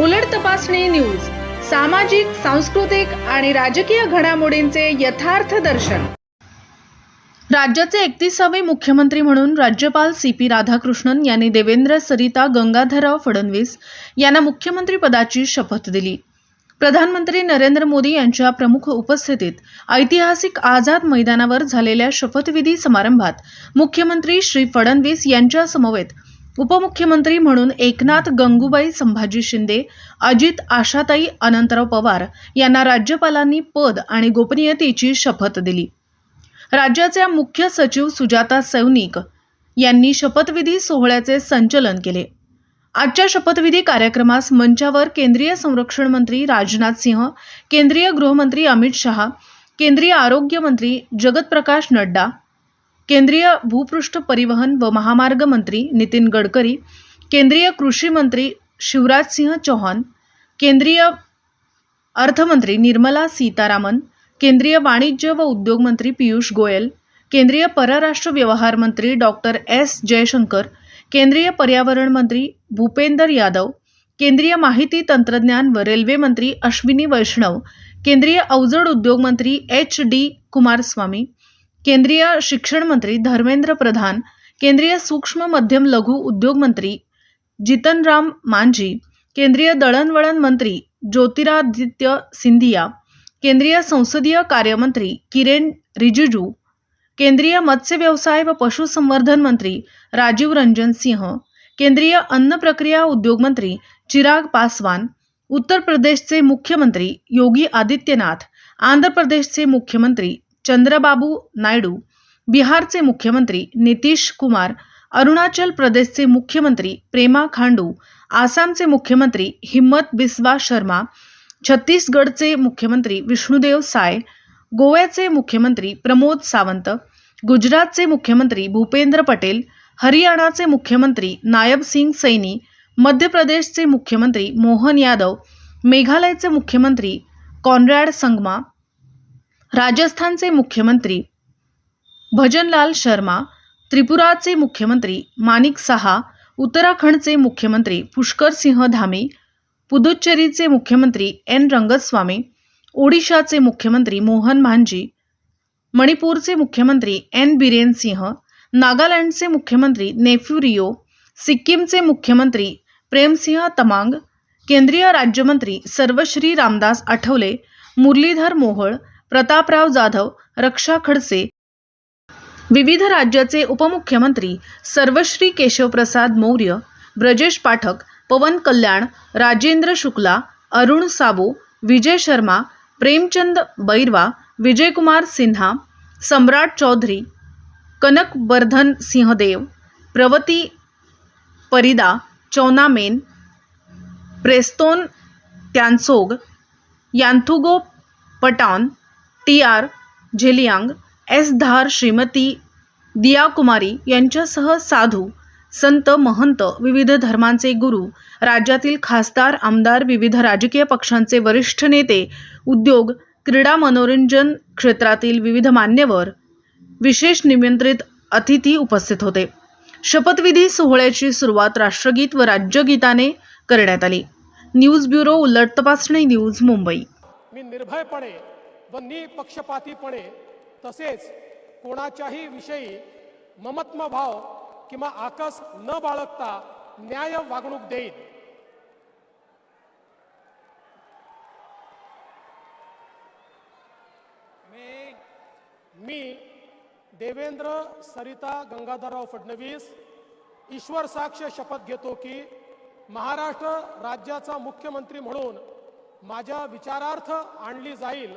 उलट तपासणी न्यूज सामाजिक सांस्कृतिक आणि राजकीय घडामोडींचे यथार्थ दर्शन. राज्याचे एकतीसावे मुख्यमंत्री म्हणून राज्यपाल सी पी राधाकृष्णन यांनी देवेंद्र सरिता गंगाधरराव फडणवीस यांना मुख्यमंत्री पदाची शपथ दिली. प्रधानमंत्री नरेंद्र मोदी यांच्या प्रमुख उपस्थितीत ऐतिहासिक आझाद मैदानावर झालेल्या शपथविधी समारंभात मुख्यमंत्री श्री फडणवीस यांच्या समवेत उपमुख्यमंत्री म्हणून एकनाथ गंगूबाई संभाजी शिंदे अजित आशाताई अनंतराव पवार यांना राज्यपालांनी पद आणि गोपनीयतेची शपथ दिली. राज्याच्या मुख्य सचिव सुजाता सैनिक यांनी शपथविधी सोहळ्याचे संचलन केले. आजच्या शपथविधी कार्यक्रमास मंचावर केंद्रीय संरक्षण मंत्री राजनाथ सिंह केंद्रीय गृहमंत्री अमित शहा केंद्रीय आरोग्य मंत्री जगत प्रकाश नड्डा केंद्रीय भूपृष्ठ परिवहन व महामार्ग मंत्री नितीन गडकरी केंद्रीय कृषी मंत्री शिवराज सिंह चौहान केंद्रीय अर्थमंत्री निर्मला सीतारामन केंद्रीय वाणिज्य व उद्योग मंत्री पियुष गोयल केंद्रीय परराष्ट्र व्यवहार मंत्री डॉक्टर एस. जयशंकर केंद्रीय पर्यावरण मंत्री भूपेंदर यादव केंद्रीय माहिती तंत्रज्ञान व रेल्वे मंत्री अश्विनी वैष्णव केंद्रीय अवजड उद्योग मंत्री एच. डी. कुमारस्वामी केंद्रीय शिक्षण मंत्री धर्मेंद्र प्रधान केंद्रीय सूक्ष्म मध्यम लघु उद्योग मंत्री जितनराम मांझी केंद्रीय दळणवळण मंत्री ज्योतिरादित्य सिंधिया केंद्रीय संसदीय कार्यमंत्री किरेन रिजिजू केंद्रीय मत्स्य व्यवसाय व पशुसंवर्धन मंत्री राजीव रंजन सिंह केंद्रीय अन्न प्रक्रिया उद्योग मंत्री चिराग पासवान उत्तर प्रदेशचे मुख्यमंत्री योगी आदित्यनाथ आंध्र प्रदेशचे मुख्यमंत्री चंद्रबाबू नायडू बिहारचे मुख्यमंत्री नितीश कुमार अरुणाचल प्रदेशचे मुख्यमंत्री प्रेमा खांडू आसामचे मुख्यमंत्री हिम्मत बिस्वा शर्मा छत्तीसगडचे मुख्यमंत्री विष्णुदेव साय गोव्याचे मुख्यमंत्री प्रमोद सावंत गुजरातचे मुख्यमंत्री भूपेंद्र पटेल हरियाणाचे मुख्यमंत्री नायब सिंग सैनी मध्य प्रदेशचे मुख्यमंत्री मोहन यादव मेघालयचे मुख्यमंत्री कॉन्रॅड संगमा राजस्थानचे मुख्यमंत्री भजनलाल शर्मा त्रिपुराचे मुख्यमंत्री माणिक सहा उत्तराखंडचे मुख्यमंत्री पुष्कर सिंह धामी पुदुच्चेरीचे मुख्यमंत्री एन रंगस्वामी ओडिशाचे मुख्यमंत्री मोहन भांजी मणिपूरचे मुख्यमंत्री एन बिरेन सिंह नागालँडचे मुख्यमंत्री नेफ्यू सिक्कीमचे मुख्यमंत्री प्रेमसिंह तमांग केंद्रीय राज्यमंत्री सर्वश्री रामदास आठवले मुरलीधर मोहोळ प्रतापराव जाधव रक्षा खडसे. विविध राज्याचे उपमुख्यमंत्री Sarvashri Keshavprasad Maurya Brajesh Pathak Pawan Kalyan Rajendra Shukla Arun Sabu Vijay Sharma Premchand Bairwa Vijaykumar Sinha Samrat Choudhary Kanak Bardhan Singhdeo Pravati Parida Chownamein Preston Tynsong Yanthungo Patton T R Zeliang S Dhar Shrimati Diya Kumari यांच्यासह साधू संत महंत विविध धर्मांचे गुरु राज्यातील खासदार आमदार विविध राजकीय पक्षांचे वरिष्ठ नेते उद्योग क्रीडा मनोरंजन क्षेत्रातील विविध मान्यवर विशेष निमंत्रित अतिथी उपस्थित होते. शपथविधी सोहळ्याची सुरुवात राष्ट्रगीत व राज्यगीताने करण्यात आली. न्यूज ब्युरो उलट तपासणी न्यूज मुंबई. मी निर्भयपणे व निपक्षपातीपणे तसेच कोणाच्याही विषयी ममत्म भाव किंवा आकस न बाळगता न्याय वागणूक देईन. मी देवेंद्र सरिता गंगाधरराव फडणवीस ईश्वर साक्ष शपथ घेतो की महाराष्ट्र राज्याचा मुख्यमंत्री म्हणून माझ्या विचारार्थ आणली जाईल.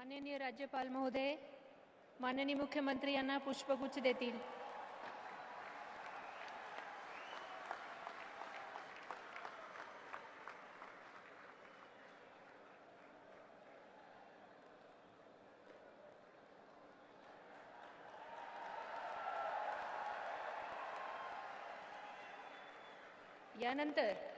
माननीय राज्यपाल महोदय माननीय मुख्यमंत्री यांना पुष्पगुच्छ देतील. यानंतर